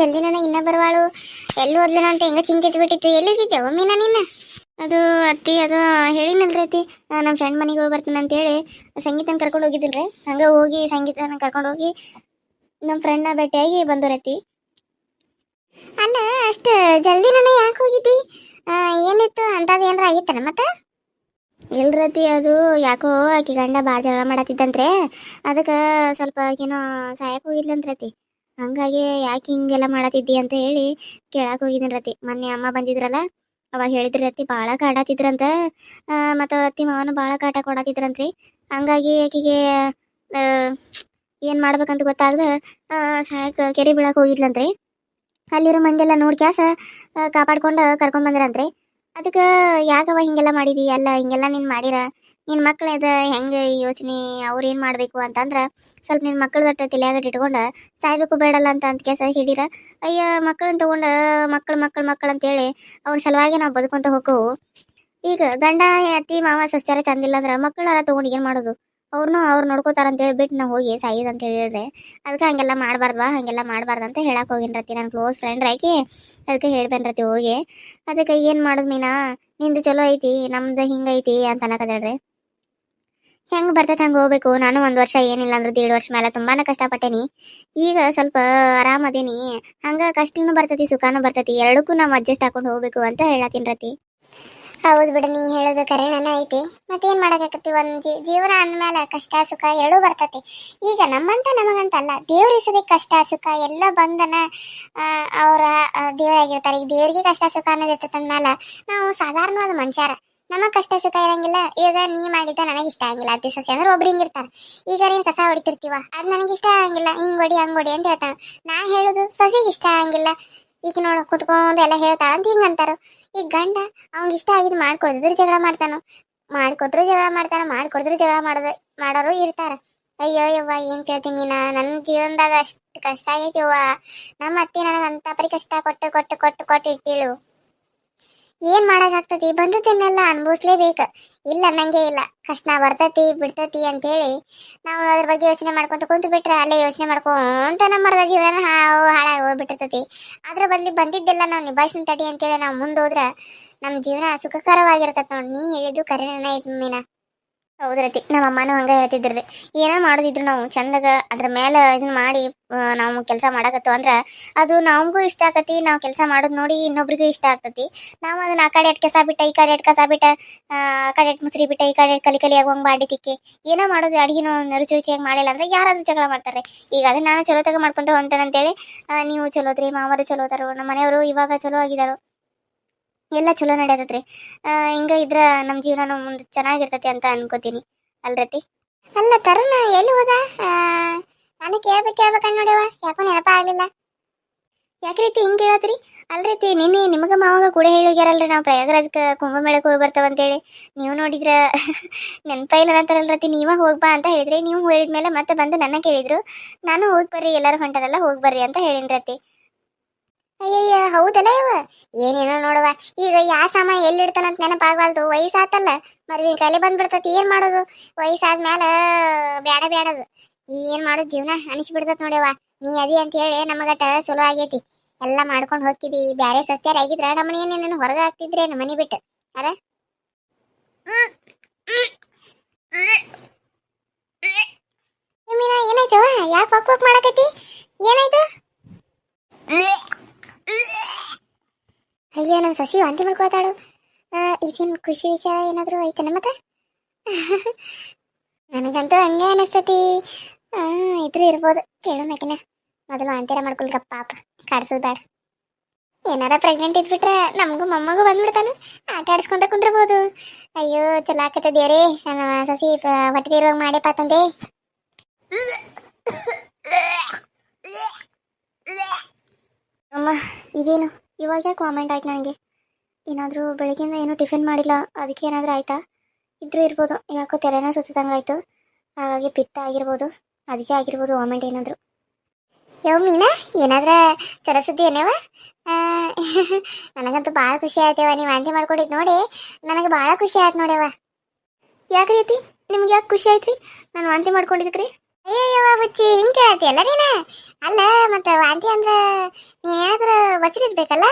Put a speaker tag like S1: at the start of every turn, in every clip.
S1: ಜಲ್ದಿ ನನಗೆ ಇನ್ನ ಬರುವಾಳು ಎಲ್ಲಿ ಹೋದ್ಲೇನೋ ಅಂತ ಹೆಂಗ ಚಿಂತೆ ಬಿಟ್ಟಿತ್ತು ಒಮ್ಮೆ ಮೀನಾ ನಿನ್ನ. ಅದು ಅತ್ತಿ ಅದು ಹೇಳಿನಲ್ರಿ ಅತ್ತಿ. ನಮ್ಮ ಫ್ರೆಂಡ್ ಮನೆಗೆ ಹೋಗಿ ಬರ್ತೀನಿ ಅಂತೇಳಿ. ಸಂಗೀತನ ಕರ್ಕೊಂಡು ಹೋಗಿದ್ದೀನಿ ಹಂಗ ಹಂಗೆ ಸಂಗೀತನ ಕರ್ಕೊಂಡು ಹೋಗಿ ನಮ್ಮ ಫ್ರೆಂಡ್ನ ಭೇಟಿಯಾಗಿ ಬಂದೋರತ್ತಿ ಅಲ್ಲ ಅಷ್ಟು ಜಲ್ದಿ ನನ್ನ ಯಾಕೆ ಹೋಗಿದ್ದಿ? ಏನಿತ್ತು? ಅಂಥದ್ದು ಏನಾರ ಆಗಿತ್ತನ ಮತ್ತೆ? ಇಲ್ರತಿ ಅದು ಯಾಕೋ ಆಕಿ ಗಂಡ ಭಾಳ ಜಗಳ ಮಾಡತ್ತಿದ್ದಂತ್ರೆ. ಅದಕ್ಕೆ ಸ್ವಲ್ಪ ಏನೋ ಸಾಯಕ್ಕೆ ಹೋಗಿದ್ಲಂತ್ರತಿ ಹಂಗಾಗಿ ಯಾಕೆ ಹಿಂಗೆಲ್ಲ ಮಾಡತ್ತಿದ್ದಿ ಅಂತ ಹೇಳಿ ಕೇಳಕ್ಕೆ ಹೋಗಿದ್ದೀನಿ ರತಿ. ಮೊನ್ನೆ ಅಮ್ಮ ಬಂದಿದ್ರಲ್ಲ, ಅವಾಗ ಹೇಳಿದ್ರಿ ರತಿ ಭಾಳ ಕಾಡತ್ತಿದ್ರಂತ ಮತ್ತು ಅತ್ತಿ ಮಾವನು ಭಾಳ ಕಾಟ ಕೊಡತ್ತಿದ್ರಂತ್ರಿ ಹಂಗಾಗಿ ಆಕಿಗೆ ಏನು ಮಾಡ್ಬೇಕಂತ ಗೊತ್ತಾಗದ ಸಾಯಕ್ಕೆ ಕೆರೆ ಬೀಳಕ್ಕೆ ಹೋಗಿದ್ಲಂತ್ರಿ. ಅಲ್ಲಿರೋ ಮಂದಿ ನೋಡಿ ಕ್ಯಾಸ ಕಾಪಾಡ್ಕೊಂಡು ಕರ್ಕೊಂಡ್ ಬಂದ್ರಂತ್ರಿ. ಅದಕ್ಕೆ ಯಾಕವ ಹಿಂಗೆಲ್ಲ ಮಾಡಿದಿ ಅಲ್ಲ, ಹಿಂಗೆಲ್ಲ ನೀನು ಮಾಡಿರ? ನಿನ್ನ ಮಕ್ಕಳದ ಹೆಂಗೆ ಯೋಚನೆ? ಅವ್ರು ಏನು ಮಾಡಬೇಕು ಅಂತಂದ್ರೆ ಸ್ವಲ್ಪ ನಿನ್ನ ಮಕ್ಕಳದಟ್ಟ ತಲೆಯಾಗಟ್ಟು ಇಟ್ಕೊಂಡು ಸಾಯ್ಬೇಕು ಬೇಡಲ್ಲ ಅಂತ ಅಂತ ಕೆಸ ಹಿಡೀರ ಅಯ್ಯ ಮಕ್ಕಳನ್ನ ತಗೊಂಡು ಮಕ್ಕಳು ಮಕ್ಕಳು ಮಕ್ಕಳು ಅಂತೇಳಿ ಅವ್ರ ಸಲುವಾಗಿ ನಾವು ಬದುಕೊಂತ ಹೋಗವು ಈಗ ಗಂಡ ಅತ್ತಿ ಮಾವ, ಸಸ್ಯಾರ ಚಂದಿಲ್ಲ ಅಂದ್ರೆ ಮಕ್ಕಳನ್ನ ತೊಗೊಂಡು ಏನು ಮಾಡೋದು? ಅವ್ರನ್ನೂ ಅವ್ರು ಅಂತ ಬಿಟ್ಟು ನಾವು ಹೋಗಿ ಸಾಯೋದು ಅಂತ ಹೇಳಿದ್ರೆ ಅದಕ್ಕೆ ಹಂಗೆಲ್ಲ ಮಾಡಬಾರ್ದವಾ, ಹಾಗೆಲ್ಲ ಮಾಡಬಾರ್ದು ಅಂತ ಹೇಳಕ್ಕೆ ಹೋಗಿನ್ರತಿ ನನ್ನ ಕ್ಲೋಸ್ ಫ್ರೆಂಡ್ ಆಕಿ. ಅದಕ್ಕೆ ಹೇಳ್ಬೇನ್ರತಿ ಹೋಗಿ. ಅದಕ್ಕೆ ಏನು ಮಾಡೋದು ಮೀನಾ? ನಿಂದು ಚಲೋ ಐತಿ, ನಮ್ದು ಹಿಂಗೈತಿ ಅಂತ ಅನ್ನಕತ್ತೇಳ್ರಿ ಹೆಂಗೆ ಬರ್ತೈತೆ ಹಂಗೆ ಹೋಗ್ಬೇಕು? ನಾನು ಒಂದು ವರ್ಷ ಏನಿಲ್ಲ ಅಂದ್ರೆ ದೇಡ್ ವರ್ಷ ಮೇಲೆ ತುಂಬಾ ಕಷ್ಟಪಟ್ಟೇನಿ. ಈಗ ಸ್ವಲ್ಪ ಆರಾಮದೇನಿ ಹಂಗೆ ಕಷ್ಟನೂ ಬರ್ತೈತಿ, ಸುಖನೂ ಬರ್ತೈತಿ. ಎರಡಕ್ಕೂ ನಾವು ಅಡ್ಜಸ್ಟ್ ಹಾಕೊಂಡು ಹೋಗ್ಬೇಕು ಅಂತ ಹೇಳತ್ತೀನಿ ರತಿ. ಹೌದು ಬಿಡು, ನೀ ಹೇಳೋದು ಕರೆಣನ ಐತಿ. ಮತ್ತೇನ್ ಮಾಡಕತ್ತಿ ಒಂದ್ ಜೀವನ ಅಂದ್ಮೇಲೆ ಕಷ್ಟ, ಸುಖ ಎರಡೂ ಬರ್ತತಿ. ಈಗ ನಮ್ಮಂತ ನಮಗಂತ ಅಲ್ಲ ದೇವ್ರ ಇಸದೆ ಕಷ್ಟ, ಸುಖ ಎಲ್ಲ ಬಂದನ ಅವರ ದೇವರಾಗಿರ್ತಾರೆ ಈಗ ದೇವ್ರಿಗೆ ಕಷ್ಟ, ಸುಖ ಅನ್ನೋದು ಇರ್ತೈತೆ ಅಂದ್ಮೇಲೆ ನಾವು ಸಾಧಾರಣವಾದ ಮನುಷ್ಯರ. ನಮಗೆ ಕಷ್ಟ, ಸುಖ ಇರಂಗಿಲ್ಲ. ಈಗ ನೀ ಮಾಡಿದ್ದ ನನಗೆ ಇಷ್ಟ ಆಗಿಲ್ಲ. ಅತಿ ಸಸ್ಯ ಅಂದ್ರೆ ಒಬ್ರು ಹಿಂಗಿರ್ತಾರ. ಈಗ ನೀನ್ ಕಸ ಹೊಡಿತಿರ್ತೀವ, ಅದ್ ನನಗೆ ಇಷ್ಟ ಆಗಂಗಿಲ್ಲ ಹಿಂಗ್ ಹೊಡಿ, ಹಂಗ್ ಹೊಡಿ ಅಂತ ಹೇಳ್ತಾನ. ನಾ ಹೇಳುದು ಸಸಿಗೆ ಇಷ್ಟ ಆಗಂಗಿಲ್ಲ ಈಗ ನೋಡು, ಕುತ್ಕೊಂಡು ಎಲ್ಲ ಹೇಳ್ತಾ ಅಂತ ಹಿಂಗೆ ಅಂತಾರ. ಈಗ ಗಂಡ ಅವ್ನಿಗೆ ಇಷ್ಟ ಆಗಿದ್ ಮಾಡ್ಕೊಡಿದ್ರೆ ಜಗಳ ಮಾಡ್ತಾನ. ಮಾಡ್ಕೊಟ್ರು ಜಗಳ ಮಾಡ್ತಾನ, ಮಾಡ್ಕೊಡಿದ್ರು ಜಗಳ ಮಾಡೋದು, ಮಾಡೋರು ಇರ್ತಾರ. ಅಯ್ಯೋ ಯವ್ವ, ಏನ್ ಕೇಳ್ತೀನಿ ಮೀನಾ? ನನ್ನ ಜೀವನದಾಗ ಅಷ್ಟು ಕಷ್ಟ ಆಗೈತಿ ಯವ್ವ. ನಮ್ಮ ಅತ್ತಿ ನನಗೆ ಅಂತ ಪರಿ ಕಷ್ಟ ಕೊಟ್ಟು ಕೊಟ್ಟು ಕೊಟ್ಟು ಕೊಟ್ಟು ಇಟ್ಟಿಳು. ಏನ್ ಮಾಡಕ್ಕಾಗ್ತತಿ ಬಂದದನ್ನೆಲ್ಲ ಅನ್ಭವಿಸ್ಲೇಬೇಕು. ಇಲ್ಲ, ನಂಗೆ ಇಲ್ಲ. ಕಷ್ಟ ಬರ್ತತಿ, ಬಿಡ್ತತಿ ಅಂತ ಹೇಳಿ ನಾವು ಅದ್ರ ಬಗ್ಗೆ ಯೋಚನೆ ಮಾಡ್ಕೊಂತ ಕುಂತು ಬಿಟ್ರೆ ಅಲ್ಲೇ ಯೋಚನೆ ಮಾಡ್ಕೊಂತ ನಮ್ಮ ಮರದ ಜೀವನ ಹಾಳಾಗಿ ಹೋಗ್ಬಿಟ್ಟಿರ್ತತಿ. ಅದ್ರ ಬದ್ಲಿ ಬಂದಿದ್ದೆಲ್ಲ ನಾವು ನಿಭಾಯಿಸಿನ ತಡಿ ಅಂತೇಳಿ ನಾವು ಮುಂದೆ ಹೋದ್ರ ನಮ್ಮ ಜೀವನ ಸುಖಕರವಾಗಿರ್ತತ್ ನೋಡಿ. ನೀ ಹೇಳಿದ್ದು ಕರೆನ ಐತಿ ಮೀನಾ. ಹೌದ್ರತಿ ನಮ್ಮ ಅಮ್ಮನೂ ಹಂಗ ಹೇಳ್ತಿದ್ರಿ ಏನೋ ಮಾಡೋದಿದ್ರು ನಾವು ಚಂದಾಗ ಅದ್ರ ಮೇಲೆ ಇದನ್ನ ಮಾಡಿ ನಾವು ಕೆಲಸ ಮಾಡಕತ್ತು ಅಂದ್ರ ಅದು ನಮಗೂ ಇಷ್ಟ ಆಕತಿ, ನಾವು ಕೆಲಸ ಮಾಡೋದು ನೋಡಿ ಇನ್ನೊಬ್ರಿಗೂ ಇಷ್ಟ ಆಗ್ತತಿ. ನಾವು ಅದನ್ನ ಆ ಕಡೆ ಎಟ್ ಕೆಸ ಬಿಟ್ಟ ಈ ಕಡೆ ಎಟ್ ಕಸ ಬಿಟ್ಟ ಆ ಕಡೆ ಎಟ್ ಮುಸ್ರಿ ಬಿಟ್ಟ, ಈ ಕಡೆ ಎಟ್ ಕಲಿ ಕಲಿ ಆಗುವಂಗ್ ಮಾಡಿ ತಿಕ್ಕಿ, ಏನೋ ಮಾಡೋದು ಅಡಿಗೆನೂ ರುಚಿ ರುಚಿಯಾಗಿ ಮಾಡಿಲ್ಲ ಅಂದ್ರೆ ಯಾರಾದ್ರೂ ಜಗಳ ಮಾಡ್ತಾರೆ ಈಗ ಅದನ್ನ ನಾನು ಚಲೋ ತಗ ಮಾಡ್ಕೊಂತ ಹೊಂಟೇನಂತೇಳಿ ಅಂತೇಳಿ ನೀವು ಚಲೋದ್ರಿ, ಮಾವರು ಚಲೋ ಅದಾರು ನಮ್ಮ ಮನೆಯವರು ಇವಾಗ ಚಲೋ ಆಗಿದಾರು ಎಲ್ಲ ಚಲೋ ನಡೆಯತ್ರಿ ಹಿಂಗ ಇದ್ರ ನಮ್ಮ ಜೀವನ ಮುಂದೆ ಚೆನ್ನಾಗಿರ್ತೈತಿ ಅಂತ ಅನ್ಕೋತೀನಿ. ಅಲ್ರತಿ? ಅಲ್ಲ ತರುಣ, ಎಲ್ಲಿ ಹೋದ? ನಾನು ಕೇಳ್ಬೇಕು ಕೇಳ್ಬೇಕನ್ ನೋಡ್ಯವ ಯಾಕೋ ನೆನಪ ಆಗ್ಲಿಲ್ಲ. ಯಾಕೆ ರೀತಿ ಹಿಂಗೆ ಹೇಳತ್ರಿ? ಅಲ್ರೀತಿ, ನಿನ್ನೆ ನಿಮಗೆ ಮಾವಾಗ ಕೂಡ ಹೇಳಿಗ್ಯಾರಲ್ರಿ ನಾವು ಪ್ರಯಾಗರಾಜಕ್ಕೆ ಕುಂಭಮೇಳಕ್ಕೆ ಹೋಗಿ ಬರ್ತಾವ ಅಂತೇಳಿ. ನೀವು ನೋಡಿದ್ರ ನೆನಪ ಇಲ್ಲ ಅಂತಾರಲ್ರತಿ ನೀವ ಹೋಗ್ಬಾ ಅಂತ ಹೇಳಿದ್ರಿ. ನೀವು ಹೇಳಿದ್ಮೇಲೆ ಮತ್ತೆ ಬಂದು ನನ್ನ ಕೇಳಿದ್ರು. ನಾನು ಹೋಗಿ ಬರ್ರಿ, ಎಲ್ಲರೂ ಹೊಂಟಾರಲ್ಲ, ಹೋಗಿ ಬರ್ರಿ ಅಂತ ಹೇಳಿನ್ರತಿ ಅಯ್ಯಯ್ಯ, ಹೌದಲ್ಲ ಇವ? ಏನೇನೋ ನೋಡುವ ಈಗ ಯಾ ಸಾಮ ಎಲ್ಲಿಡ್ತಾನಂತ ನೆನಪಾಗವಲ್ದು? ವಯಸ್ಸಾತಲ್ಲ. ಮರ್ವಿನ ಕಲೆ ಬಂದ್ಬಿಡ್ತತಿ. ಏನ್ ಮಾಡೋದು? ವಯಸ್ಸಾದ್ಮ್ಯಾಲ ಬ್ಯಾಡ ಬ್ಯಾಡದು. ಏನ್ ಮಾಡೋದು? ಜೀವನ ಅನಿಸ್ಬಿಡ್ತತ್ ನೋಡ್ಯವ ನೀ ಅದಿ ಅಂತ ಹೇಳಿ ನಮಗಟ ಚಲೋ ಆಗೈತಿ. ಎಲ್ಲ ಮಾಡ್ಕೊಂಡು ಹೋಗ್ತಿದಿ. ಬ್ಯಾರೆ ಸಸ್ತ್ಯಾರ ಆಗಿದ್ರ ನಮ್ಮನೆ ಏನೇನು ಹೊರಗೆ ಹಾಕ್ತಿದ್ರೆ ಮನೆ ಬಿಟ್ಟು. ಅರ? ಏನಾಯ್ತವ ಯಾಕೆ ಪಕ್ ಪಕ್ ಮಾಡಕತ್ತಿ? ಏನಾಯ್ತು? ಅಯ್ಯೋ ನನ್ನ ಸಸಿ ವಾಂತಿ ಮಾಡ್ಕೋತಾಳು ಇದೇನು ಖುಷಿ ವಿಚಾರ ಏನಾದರೂ ಐತೆ ನಮ್ಮ ಹತ್ರ? ನನಗಂತೂ ಹಂಗೆ ಅನಿಸ್ತತಿ. ಇದ್ರೂ ಇರ್ಬೋದು. ಕೇಳು ಮೇಕಿನ ಮೊದಲು ವಾಂತಿರ ಮಾಡ್ಕೊಳ್ಕ ಪಾಪ ಕಾಡ್ಸೋದು ಬೇಡ ಏನಾರ ಪ್ರೆಗ್ನೆಂಟ್ ಇದ್ಬಿಟ್ರೆ ನಮಗೂ ಮೊಮ್ಮಗೂ ಬಂದ್ಬಿಡ್ತಾನೆ. ಆಟ ಆಡಿಸ್ಕೊಂತ ಕುಂದ್ರಬೋದು. ಅಯ್ಯೋ, ಚಲೋ ಆಕತ್ತ ದೇವ್ರಿ. ನನ್ನ ಸಸಿ ಹೊಟ್ಟೆ ಇರುವಾಗ ಮಾಡಿ ಪಾತಂದೆ. ಅಮ್ಮ, ಇದೇನು? ಇವಾಗ ಯಾಕೆ ಕಾಮೆಂಟ್ ಆಯ್ತು ನನಗೆ ಏನಾದರೂ ಬೆಳಗ್ಗೆಯಿಂದ ಏನೂ ಟಿಫಿನ್ ಮಾಡಿಲ್ಲ, ಅದಕ್ಕೆ ಏನಾದರೂ ಆಯ್ತಾ? ಇದ್ರೂ ಇರ್ಬೋದು, ಯಾಕೋ ತೆರೆನೋ ಸುತ್ತಿದಂಗೆ ಆಯಿತು. ಹಾಗಾಗಿ ಪಿತ್ತ ಆಗಿರ್ಬೋದು ಅದಕ್ಕೆ ಆಗಿರ್ಬೋದು ವಾಮೆಂಟ್ ಏನಾದರೂ. ಯಾವ ಮೀನಾ, ಏನಾದ್ರ ಚರಸುದ್ದಿ ಏನವ ನನಗಂತೂ ಭಾಳ ಖುಷಿ ಆಯ್ತವ, ನೀವು ವಾಂತಿ ಮಾಡ್ಕೊಂಡಿದ್ದು ನೋಡಿ. ನನಗೆ ಭಾಳ ಖುಷಿ ಆಯ್ತು ನೋಡ್ಯವ ಯಾಕೆ ರೀತಿ ನಿಮ್ಗೆ ಯಾಕೆ ಖುಷಿ ಆಯ್ತು ರೀ ನಾನು ವಾಂತಿ ಮಾಡ್ಕೊಂಡಿದ್ದಕ್ರಿ. ಅಯ್ಯಯ್ಯವ ಹುಚ್ಚಿ ಹಿಂಗೆ ಕೇಳತ್ತೀಯಲ್ಲ ನೀನ? ಅಲ್ಲ, ಮತ್ತೆ ವಾಂತಿ ಅಂದ್ರೆ ಏನಾದ್ರೂ ಬಸಿರಿರ್ಬೇಕಲ್ಲ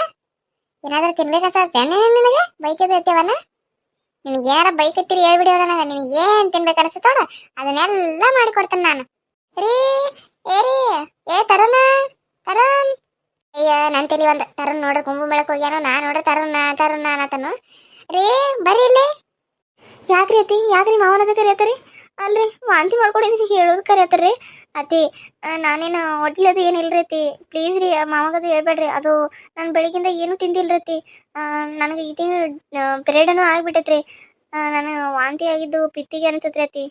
S1: ಏನಾದ್ರೂ ತಿನ್ಬೇಕನ್ಸತ್ತೆ ನಿನಗೆ? ಬೈಕ್ ಎದು ಎತ್ತೇವನ ನಿನಗೆ ಏನಾರ ಬೈಕ್ ಎತ್ತಿರಿ ಹೇಳ್ಬಿಡಿ ನನಗೆ ನಿನಗೆ ಏನ್ ತಿನ್ಬೇಕು ಅನ್ಸುತ್ತೆ ಅದನ್ನೆಲ್ಲ ಮಾಡಿ ಕೊಡ್ತೇನೆ ನಾನು. ರೀ ಏ ರೀ ಏ ತರುಣ, ತರುಣ್. ಅಯ್ಯ, ನನ್ ತಲಿ ಒಂದು ತರುಣ್ ನೋಡ್ರಿ ಕುಂಭ ಬೆಳಕು ಹೋಗ್ಯಾನೋ ನಾ ನೋಡ್ರಿ ತರುಣ ತರುಣ ಅನ್ನತನು. ರೀ, ಬರ್ರಿ ಇಲ್ಲಿ. ಯಾಕ್ರಿ ಅತಿ ಯಾಕ್ರಿ ಮಾವನ ಜೊತೆ ಕರಿಯತ್ತರಿ ಅಲ್ರಿ, ವಾಂತಿ ಮಾಡ್ಕೊಂಡಿದ್ದೀನಿ ಹೇಳೋದು ಕರಿಯತ್ತಾರ್ರಿ. ಅತಿ ನಾನೇನು ಅದು ಏನಿಲ್ರಿ ಅತಿ ಪ್ಲೀಸ್ ರೀ ಮಾವಾಗದು ಹೇಳ್ಬೇಡ್ರಿ. ಅದು ನಾನು ಬೆಳಗಿಂದ ಏನು ತಿಂದಿಲ್ಲ ಅತಿ ನನಗೆ ಈ ತಿಂಗಳು ಪಿರಿಯಡನು ಆಗ್ಬಿಟ್ಟೈತ್ರಿ. ನಾನು ವಾಂತಿ ಆಗಿದ್ದು ಪಿತ್ತಿಗೆ ಅನ್ಸತ್ರಿ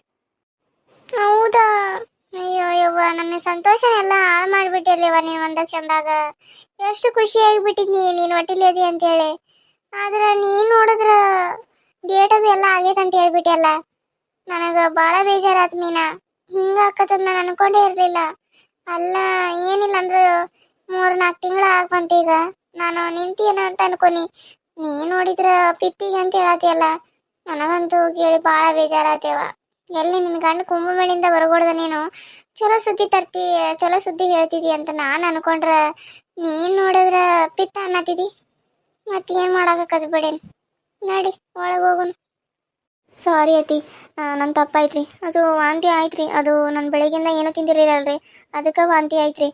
S1: ಹೌದಾ? ಅಯ್ಯೋ, ಯವ್ವ ನನ್ನ ಸಂತೋಷ ಎಲ್ಲ ಹಾಳು ಮಾಡ್ಬಿಟ್ಟಿರ್ಲಿವ ನೀನು ಒಂದ ಕ್ಷಣದಾಗ ಎಷ್ಟು ಖುಷಿ ಆಗಿಬಿಟ್ಟಿದ್ನಿ ನೀನು ಹೊಟ್ಟಿಲಿ ಅದಿ ಅಂತೇಳಿ. ಆದ್ರೆ ನೀನು ನೋಡಿದ್ರ ಡೇಟ್ ಅದು ಎಲ್ಲ ಆಗೈತೆ ಅಂತ ಹೇಳ್ಬಿಟ್ಟಲ್ಲ ನನಗೆ ಭಾಳ ಬೇಜಾರಾತ್ ಮೀನಾ. ಹಿಂಗ ಆಕತದ ನಾನು ಅನ್ಕೊಂಡೇ ಇರಲಿಲ್ಲ. ಅಲ್ಲ, ಏನಿಲ್ಲ ಅಂದ್ರೆ ಮೂರು ನಾಲ್ಕು ತಿಂಗಳ ಆಗ್ಬಂತ ಈಗ. ನಾನು ನಿಂತಿಯೇನ ಅಂತ ಅನ್ಕೊನಿ. ನೀ ನೋಡಿದ್ರ ಪಿತ್ತಿಗೆ ಅಂತ ಹೇಳತಿಯಲ್ಲ. ನನಗಂತೂ ಕೇಳಿ ಭಾಳ ಬೇಜಾರಾತೇವ ಎಲ್ಲಿ ನಿನ್ ಗಂಡ ಕುಂಭಮೇಳಿಂದ ಬರಗೊಡ್ದ ನೀನು? ಚಲೋ ಸುದ್ದಿ ತರ್ತಿ, ಚಲೋ ಸುದ್ದಿ ಹೇಳ್ತಿದಿ ಅಂತ ನಾನು ಅನ್ಕೊಂಡ್ರ ನೀನ್ ನೋಡಿದ್ರ ಪಿತ್ತ ಅನ್ನತಿದಿ. ಮತ್ತೇನ್ ಮಾಡಾಕದ್ ಬಿಡೇನ್? ನಡಿ, ಒಳಗೆ ಹೋಗೋಣ ಸಾರಿ ಅತಿ ನನ್ನ ತಪ್ಪಾಯ್ತ್ರಿ. ಅದು ವಾಂತಿ ಆಯ್ತ್ರಿ. ಅದು ನಾನು ಬೆಳಗ್ಗಿಂದ ಏನೂ ರೀ ಅದಕ್ಕೆ ವಾಂತಿ ಆಯ್ತು ರೀ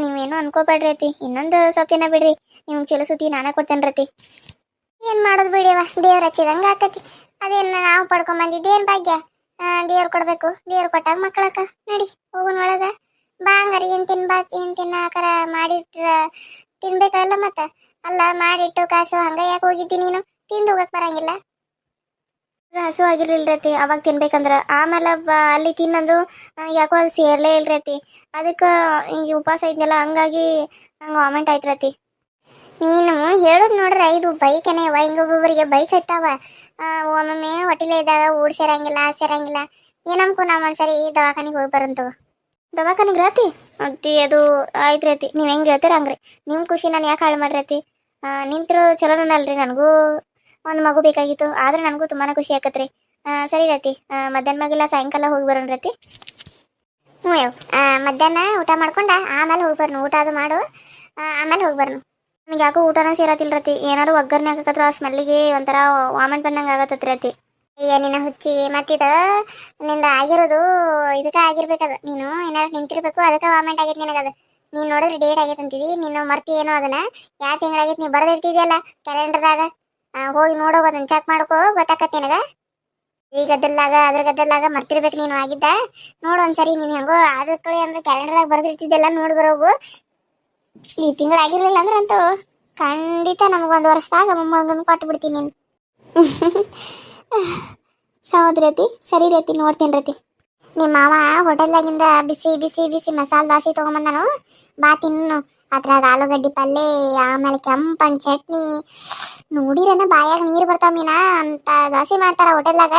S1: ನೀವೇನು ಅನ್ಕೋಬೇಡ್ರಿ ಅತಿ ಇನ್ನೊಂದು ಸ್ವಲ್ಪ ದಿನ ಬಿಡ್ರಿ. ನಿಮ್ಗೆ ಚಲೋ ಸುದ್ದಿ ನಾನೇ ಕೊಡ್ತೇನೆ ರತಿ ಏನು ಮಾಡೋದು ಬಿಡಿಯವ ದೇವ್ರು ಹಚ್ಚಿದಂಗೆ ಆಕತಿ ಅದೇನು ನಾವು ಪಡ್ಕೊಂಬಂದಿದ್ದೇನು ಭಾಗ್ಯ? ದೇವ್ರು ಕೊಡಬೇಕು. ದೇವ್ರು ಕೊಟ್ಟಾಗ ಮಕ್ಕಳಕ್ಕ ನಡಿ ಹೋಗೋಣ ಒಳಗ. ಬಾ ಹಂಗಾರ. ಏನು ತಿನ್ಬಾ ಏನು ತಿನ್ನಾಕರ ಮಾಡಿಟ್ರ ತಿನ್ಬೇಕಲ್ಲ ಮತ್ತೆ? ಅಲ್ಲ, ಮಾಡಿಟ್ಟು ಕಾಸು ಹಂಗೆ ಯಾಕೆ ಹೋಗಿದ್ದಿ ನೀನು? ತಿಂದು ಹೋಗಕ್ಕೆ ಬರಂಗಿಲ್ಲ. ಹಸು ಆಗಿರ್ಲಿಲ್ರತಿ, ಅವಾಗ ತಿನ್ಬೇಕಂದ್ರ. ಆಮೇಲೆ ಅಲ್ಲಿ ತಿನ್ನಂದ್ರು ನನಗೆ ಯಾಕೋ ಅದು ಸೇರ್ಲೇ ಇಲ್ರತಿ. ಅದಕ್ಕೆ ಹಿಂಗೆ ಉಪವಾಸ ಇದ್ನಲ್ಲ, ಹಂಗಾಗಿ ನಂಗೆ ವಾಮೆಂಟ್ ಆಯ್ತ್ರತಿ. ನೀನು ಹೇಳೋದು ನೋಡ್ರೆ, ಇದು ಬೈಕೇನೆ ಅವ ಹಿಂಗೊಬ್ಬೊಬ್ಬರಿಗೆ ಬೈಕ್ ಹತ್ತಾವ ಒಮ್ಮೊಮ್ಮೆ ಹೊಟ್ಟಿಲೆ ಇದ್ದಾಗ ಊಡ್ ಸೇರಂಗಿಲ್ಲ ಸೇರಂಗಿಲ್ಲ. ಏನಮ್ಕು ನಾವು ಒಂದ್ಸರಿ ದವಾಖಾನಿಗೆ ಹೋಗಿ ಬರಂತು ದವಾಖಾನಿಗೆ ರಾತಿ ಅತ್ತಿ, ಅದು ಆಯ್ತ್ರತಿ. ರೀತಿ ನೀವು ಹೆಂಗೆ ಹೇಳ್ತೀರ ಹಂಗ್ರಿ. ನಿಮ್ಮ ಖುಷಿ ನಾನು ಯಾಕೆ ಹಾಳು ಮಾಡ್ರತಿ? ನಿಂತಿರೋ ಚಲೋನಲ್ರಿ ನನಗೂ. ಒಂದು ಮಗು ಬೇಕಾಗಿತ್ತು. ಆದ್ರೆ ನನಗೂ ತುಂಬಾನೇ ಖುಷಿ ಆಕತ್ರಿ. ಸರಿ ರತಿ. ಮಧ್ಯಾಹ್ನ ಮಗಿಲ್ಲ ಸಾಯಂಕಾಲ ಹೋಗಿ ಬರೋಣ ರತಿ. ಹ್ಞೂ ಮಧ್ಯಾಹ್ನ ಊಟ ಮಾಡ್ಕೊಂಡ? ಆಮೇಲೆ ಹೋಗಿ ಬರ್ನು ಊಟ ಅದು ಮಾಡು. ಆಮೇಲೆ ಹೋಗಿ ಬರ್ನು ನನಗೆ ಯಾಕೋ ಊಟನ ಸೇರತಿಲ್ಲ ರತಿ. ಏನಾದ್ರು ಒಗ್ಗರಣೆ ಹಾಕತ್ರ ಆ ಸ್ಮೆಲ್ಲಿಗೆ ಒಂಥರ ವಾಮೆಂಟ್ ಬಂದಂಗೆ ಆಗತ್ತತ್ರಿ ರತಿ. ಅಯ್ಯ, ನಿನ್ನ ಹುಚ್ಚಿ. ಮತ್ತಿದ? ನಿಂದ ಆಗಿರೋದು ಇದಕ್ಕೆ ಆಗಿರ್ಬೇಕದ ನೀನು ಏನಾದ್ರು ನಿಂತಿರ್ಬೇಕು, ಅದಕ್ಕೆ ವಾಮೆಂಟ್ ಆಗೈತೆ ಅದು. ನೀನು ನೋಡಿದ್ರೆ ಡೇಟ್ ಆಗೈತೆ ಅಂತಿದಿ. ನೀನು ಮರ್ತಿ ಏನೋ ಅದನ್ನ. ಯಾವ ತಿಂಗಳಾಗೈತೆ ನೀವು ಬರೆದಿರ್ತಿದ್ಯಲ್ಲ? ಕ್ಯಾಲೆಂಡರ್ದಾಗ ಹೋಗಿ ನೋಡೋಗ ಅದನ್ನ ಚೆಕ್ ಮಾಡ್ಕೋ ಗೊತ್ತಾಕತ್ ನಿನಗ? ಈ ಗದ್ದಲ್ದಾಗ ಅದ್ರ ಗದ್ದಲ್ದಾಗ ಮರ್ತಿರ್ಬೇಕು ನೀನು ಆಗಿದ್ದ. ನೋಡು ಒಂದ್ಸರಿ, ನೀನು ಹೆಂಗೋ ಆದ ಕಡೆ ಅಂದ್ರೆ ಕ್ಯಾಲೆಂಡರ್ದಾಗ ಬರೆದಿರ್ತಿದ್ದೆಲ್ಲ ನೋಡಿ ಬರೋಗು ಈ ತಿಂಗಳು ಆಗಿರ್ಲಿಲ್ಲ ಅಂದ್ರೆ ಅಂತೂ ಖಂಡಿತ ನಮಗೊಂದು ವರ್ಷದಾಗ ಮೊಮ್ಮಗನ ಕೊಟ್ಟು ಬಿಡ್ತೀನಿ ನೀನು. ಹೌದು ರತಿ, ಸರಿ ರತಿ, ನೋಡ್ತೀನಿ ರತಿ. ನಿಮ್ಮ ಮಾವ ಹೋಟೆಲ್ದಾಗಿಂದ ಬಿಸಿ ಬಿಸಿ ಬಿಸಿ ಮಸಾಲೆ ದೋಸೆ ತೊಗೊಂಬಂದನು. ಬಾ ತಿನ್ನು. ಅದ್ರಾಗ ಆಲೂಗಡ್ಡಿ ಪಲ್ಯ ಆಮೇಲೆ ಕೆಂಪನ್ ಚಟ್ನಿ. ನೋಡಿರನ ಬಾಯಾಗ ನೀರು ಬರ್ತಾವ ಮೀನಾ, ಅಂತ ದೋಸೆ ಮಾಡ್ತಾರ ಹೋಟೆಲ್ದಾಗ.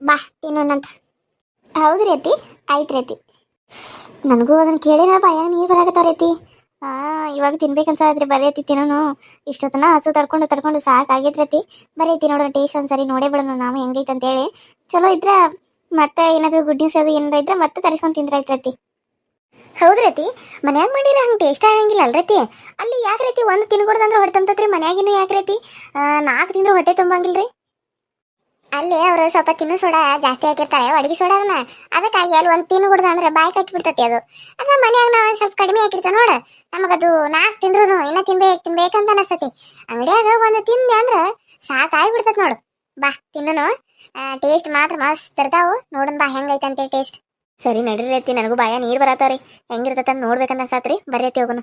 S1: ಬಾ, ತಿನ್ನೋಣಂತ. ಹೌದು ರೀತಿ ಆಯ್ತು ರೀತಿ ನನಗೂ ಅದನ್ನ ಕೇಳಿನ ಬಾಯಾಗ ನೀರು ಬರಾಕತ್ತಾವ ರೀತಿ ಇವಾಗ ತಿನ್ಬೇಕನ್ಸತ್ರಿ ಬರೀತಿ ತಿನ್ನೋನು. ಇಷ್ಟೊತ್ತನ ಹಸು ತಡ್ಕೊಂಡು ತಡ್ಕೊಂಡು ಸಾಕಾಗೈತ್ರತಿ ಬರೀತಿ ನೋಡೋಣ ಟೇಸ್ಟ್ ಒಂದ್ಸರಿ ನೋಡೇ ಬಿಡೋಣ, ನಾವು ಹೆಂಗೈತೆ ಅಂತೇಳಿ ಚಲೋ ಇದ್ರೆ, ಮತ್ತೆ ಏನಾದ್ರು ಗುಡ್ ನ್ಯೂಸ್ ಅದು ಏನಾರ ಇದ್ರೆ, ಮತ್ತೆ ತರಿಸ್ಕೊಂಡು ತಿಂದ್ರೈತ್ರತಿ ಹೌದ್ರತಿ ಮನ್ಯಾಗ ಮಾಡಿಲ್ಲ ಹಂಗೆ ಟೇಸ್ಟ್ ಆಗಂಗಿಲ್ಲ ಅಲ್ರತಿ ಅಲ್ಲಿ ಯಾಕೆ ರೀತಿ, ಒಂದು ತಿನ್ಕೊಡ್ದಂದ್ರೆ ಹೊಟ್ಟೆ ತುಂಬತತ್ರಿ ಮನ್ಯಾಗಿನ ಯಾಕೆ ರೀತಿ? ನಾಲ್ಕು ತಿಂದ್ರೆ ಹೊಟ್ಟೆ ತುಂಬಂಗಿಲ್ಲ ರೀ ಅಲ್ಲಿ ಅವರು ಸ್ವಲ್ಪ ತಿನ್ನು ಸೋಡಾ ಜಾಸ್ತಿ ಹಾಕಿರ್ತಾರೆ, ಅಡಿಗೆ ಸೋಡಾನ ಅದಕ್ಕಾಗಿ ಅಲ್ಲಿ ಒಂದು ತಿನ್ನು ಕುಡ್ದ ಅಂದ್ರೆ ಬಾಯಿ ಕಟ್ಬಿಡ್ತತಿ ಅದು. ಅದ್ರ ಮನ್ಯಾಗ ನಾವು ಸ್ವಲ್ಪ ಕಡಿಮೆ ನೋಡು ನೋಡ. ನಮಗದು ನಾಲ್ಕು ತಿಂದ್ರು ಇನ್ನ ತಿನ್ಬೇಕು ತಿನ್ಬೇಕಂತ ಅನಸ್ತತಿ. ಅಂಗಡಿಯಾಗ ಒಂದು ತಿಂದೆ ಅಂದ್ರೆ ಸಾಕಾಗ್ಬಿಡ್ತತ್ ನೋಡು. ಬಾ, ತಿನ್ನನು. ಟೇಸ್ಟ್ ಮಾತ್ರ ಮಸ್ತ್ ಇರ್ತಾವು. ನೋಡನ್ ಬಾ ಹೆಂಗೈತೆ ಅಂತೇಳಿ ಟೇಸ್ಟ್ ಸರಿ ನಡೀರಿ ನನಗೂ ಬಾಯ ನೀರು ಬರತ್ತಾವ್ರಿ. ಹೆಂಗಿರ್ತೈತೆ ನೋಡ್ಬೇಕಂತ ಸಾತ್ರಿ ಬರ್ರಿ ಹೋಗೋಣ.